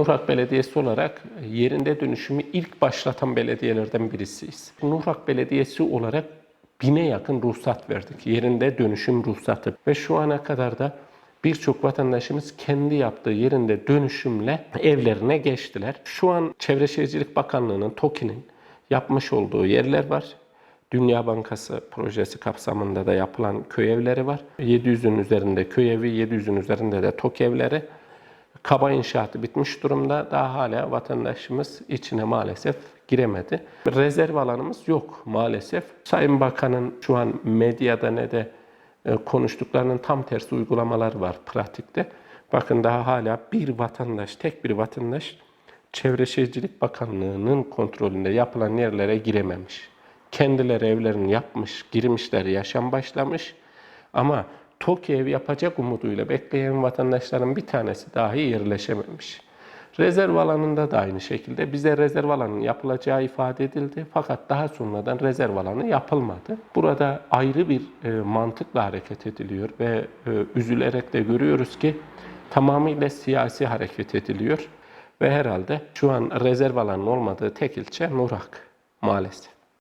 Nuhrak Belediyesi olarak yerinde dönüşümü ilk başlatan belediyelerden birisiyiz. Nuhrak Belediyesi olarak bine yakın ruhsat verdik. Yerinde dönüşüm ruhsatı. Ve şu ana kadar da birçok vatandaşımız kendi yaptığı yerinde dönüşümle evlerine geçtiler. Şu an Çevre Şehircilik Bakanlığı'nın, TOKİ'nin yapmış olduğu yerler var. Dünya Bankası projesi kapsamında da yapılan köy evleri var. 700'ün üzerinde köy evi, 700'ün üzerinde de TOK evleri. Kaba inşaatı bitmiş durumda. Daha hala vatandaşımız içine maalesef giremedi. Rezerv alanımız yok maalesef. Sayın Bakan'ın şu an medyada ne de e, konuştuklarının tam tersi uygulamalar var pratikte. Bakın daha hala bir vatandaş, tek bir vatandaş Çevre Şehircilik Bakanlığı'nın kontrolünde yapılan yerlere girememiş. Kendileri evlerini yapmış, girmişler, yaşam başlamış. Ama TOKİ yapacak umuduyla bekleyen vatandaşların bir tanesi dahi yerleşememiş. Rezerv alanında da aynı şekilde bize rezerv alanının yapılacağı ifade edildi. Fakat daha sonradan rezerv alanı yapılmadı. Burada ayrı bir e, mantıkla hareket ediliyor ve e, üzülerek de görüyoruz ki tamamıyla siyasi hareket ediliyor. Ve herhalde şu an rezerv alanın olmadığı tek ilçe Nurak maalesef.